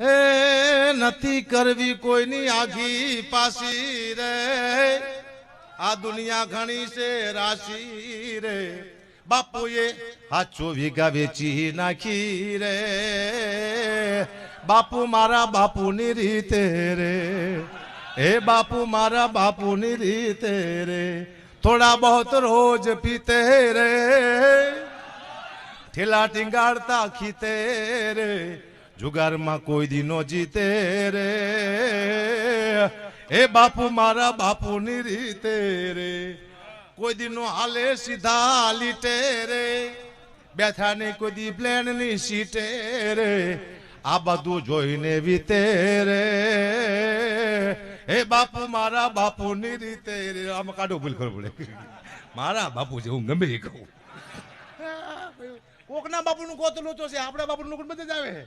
એ નથી કરવી કોઈની આઘી પાસી રે. આ દુનિયા ઘણી છે રાશી રે. બાપુએ હાચો વીઘા વેચી નાખી રે. બાપુ મારા બાપુની રીતે રે. હે બાપુ મારા બાપુની રીતે રે. થોડા બહોત રોજ પીતે રે. ઠેલા ટીંગાડતા ખીતે રે. જુગારમાં કોઈ દી જીતે રે. એ બાપુ મારા બાપુની રીતે રે. કોઈ દી હાલે સીધા લીટે રે. બેઠા ને કોઈ દી પ્લેનની સીટે રે. આ બધું જોઈને વીતે રે. એ બાપુ મારા બાપુની રીતે રે. આમાં કાઢો ભૂલ ખબર પડે. મારા બાપુ છે હું ગમે એ કહું. કોકના બાપુનું કોતલું તો છે. આપણા બાપુનું બધે જ આવે.